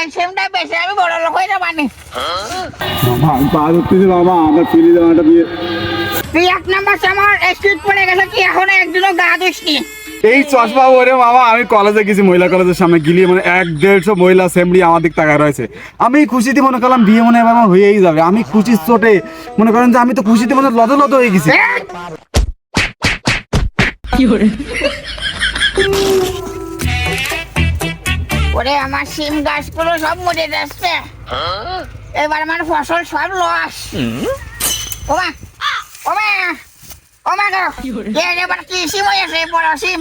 এই সিমটা বেশি আমি বড় লোক হয়ে যাবানি মামা আমি পা ধরতেছি মামা আমার ফিরে জামাটা বিয়ে তুই এক নাম্বার আমার স্ট্রিট পড়ে গেছে তুই এখন একদিনও গা এই চশমা ওরে মামা আমি কলেজে গেছি মহিলা কলেজের সামনে গিয়ে মানে এক দেড়শো মহিলা অ্যাসেম্বলি আমার দিক তাকায় রয়েছে। আমি খুশিতে মনে করলাম বিয়ে মনে হয় আমার হয়েই যাবে। আমি খুশির চোটে মনে করেন যে আমি তো খুশিতে মনে লদ লদ হয়ে গেছি। ওরে আমার সিম গাছগুলো সব মরে যাচ্ছে। এবার আমার ফসল সব লস ওমা ওমা ওমা গো এবার কি সিম হয়েছে বড় সিম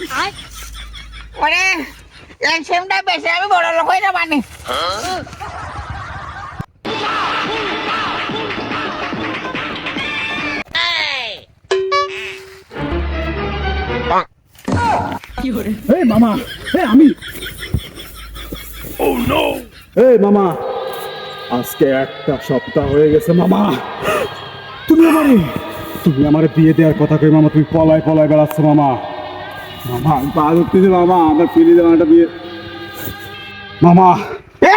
ওরে এই সিমটা বেশি আমি বড় লোক হয়ে যাবানি এই মামা এই আমি। এই মামা! আজকে একটা সপ্তাহ হয়ে গেছে মামা! তুমি আমারে তুমি আমার বিয়ে দেওয়ার কথা কই মামা? তুমি পলায় পলায় বেড়াচ্ছ মামা! মামা আমি পা ধরতেছি মামা! আমার ফিরে জামাটা বিয়ে মামা! এ,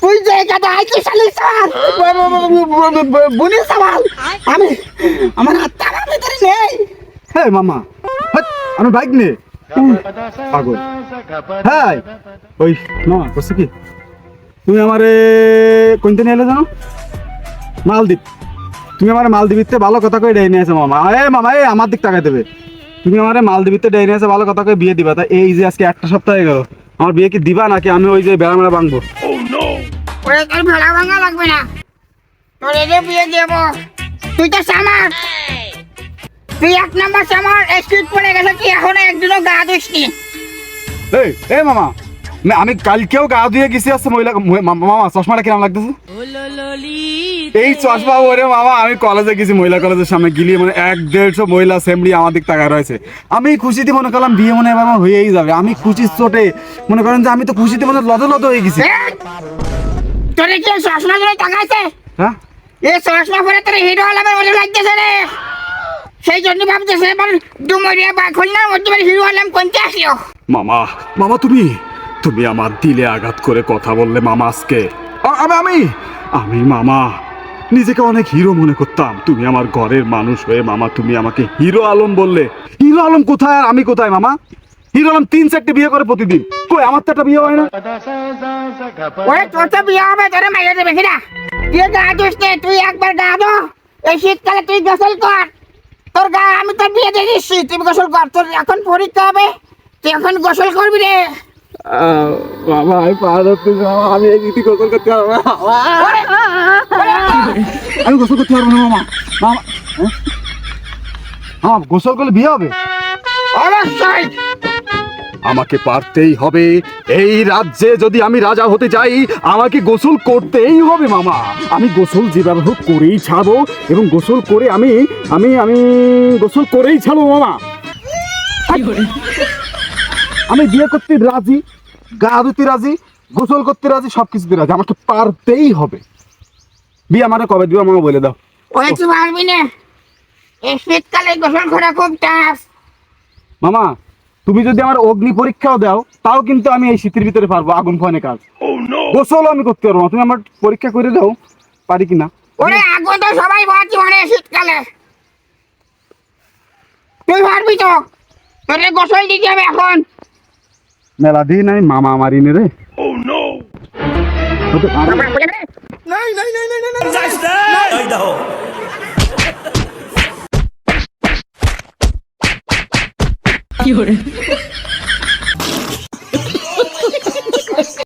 তুই যে গাদা আইছিস শালি স্যার! বুনি সামাল আমি আমার হাতটা আমার ভিতরে নেই! হ্যাঁ মামা! আমার বাইক নে! পাগল। হ্যাঁ ওই মামা করছে কি? তুমি আমারে কোনতে নিয়ে এলে জানো? মালদ্বীপ। তুমি আমার মালদ্বীপিতে ভালো কথা কই ডেই নিয়েছো মামা। এ মামা এ আমার দিক তাকাই দেবে। তুমি আমার মালদ্বীপিতে ডেই নিয়েছো ভালো কথা কই বিয়ে দিবা। তা এই যে আজকে একটা সপ্তাহ হয়ে গেল। আমার বিয়ে কি দিবা নাকি? আমি ওই যে বেড়া মেড়া ভাঙবো। ওরে তোর ভেড়া ভাঙা লাগবে না। তোর এদের বিয়ে দেব। তুই তো সামার। তুই এক নাম্বার সামার স্ট্রিট পড়ে গেছে তুই এখন একদিনও গা দিসনি এই এ মামা আমি কালকেও গা ধুয়ে গেছি আসছে মহিলা মামা চশমাটা কিরম লাগতেছে? এই চশমা ওরে মামা আমি কলেজে গেছি মহিলা কলেজের সামনে গিয়ে মানে এক দেড়শো মহিলা অ্যাসেম্বলি আমার দিক তাকায় রয়েছে। আমি খুশিতে মনে করলাম বিয়ে মনে হয় আমার হয়েই যাবে। আমি খুশির চোটে মনে করেন যে আমি তো খুশিতে মনে লদ লদ হয়ে গেছি। তোর কি চশমা গুলো টাকাইছে হ্যাঁ? এই চশমা পরে তোর হিরো আলমের মতো লাগতেছে রে। সেই জন্য ভাবতেছে এবার ডুমরিয়া বা খুলনার মধ্যে হিরো আলম কোনটা আসলো? মামা মামা তুমি তুমি আমার দিলে আঘাত করে কথা বললে মামা আজকে। আমি আমি আমি মামা নিজেকে অনেক হিরো মনে করতাম। তুমি আমার ঘরের মানুষ হয়ে মামা তুমি আমাকে হিরো আলম বললে। হিরো আলম কোথায় আর আমি কোথায় মামা? হিরো আলম তিন চারটে বিয়ে করে প্রতিদিন। কই আমার তো একটা বিয়ে হয় না? ওরে তোর তো বিয়ে হবে তোরে মাইয়া দেবে কিনা তুই গা দিস তুই একবার গা দো এই শীতকালে তুই গোসল কর। তোর গা আমি তোর বিয়ে দিয়ে দিচ্ছি। তুই গোসল কর তোর এখন পরীক্ষা হবে। তুই এখন গোসল করবি রে। বাবা আমি পা ধরতে আমি এই রীতি গোসল করতে পারব না আমি গোসল করতে পারব না মামা। মামা হ্যাঁ? গোসল করলে বিয়ে হবে? অবশ্যই। আমাকে পারতেই হবে। এই রাজ্যে যদি আমি রাজা হতে চাই আমাকে গোসল করতেই হবে মামা। আমি গোসল যেভাবে হোক করেই ছাড়বো এবং গোসল করে আমি আমি আমি গোসল করেই ছাড়বো মামা। আমি বিয়ে করতে রাজি গা ধুতে রাজি গোসল করতে রাজি সব কিছুতে রাজি। আমাকে পারতেই হবে। বিয়ে আমার কবে দিবে মামা বলে দাও। ওই তুই পারবি না। এই শীতকালে গোসল করা খুব টাফ মামা তুমি যদি আমার অগ্নি পরীক্ষাও দাও তাও কিন্তু আমি এই শীতের ভিতরে পারব আগুন ফোনে কাজ। গোসলও আমি করতে পারব তুমি আমার পরীক্ষা করে দাও পারি কিনা? ওরে আগুন তো সবাই মানে শীতকালে। তুই পারবি তো? তোরে গোসল দিতে হবে এখন। মেলা দিন আমি মামা মারি নে রে। হতে পারে। কি hore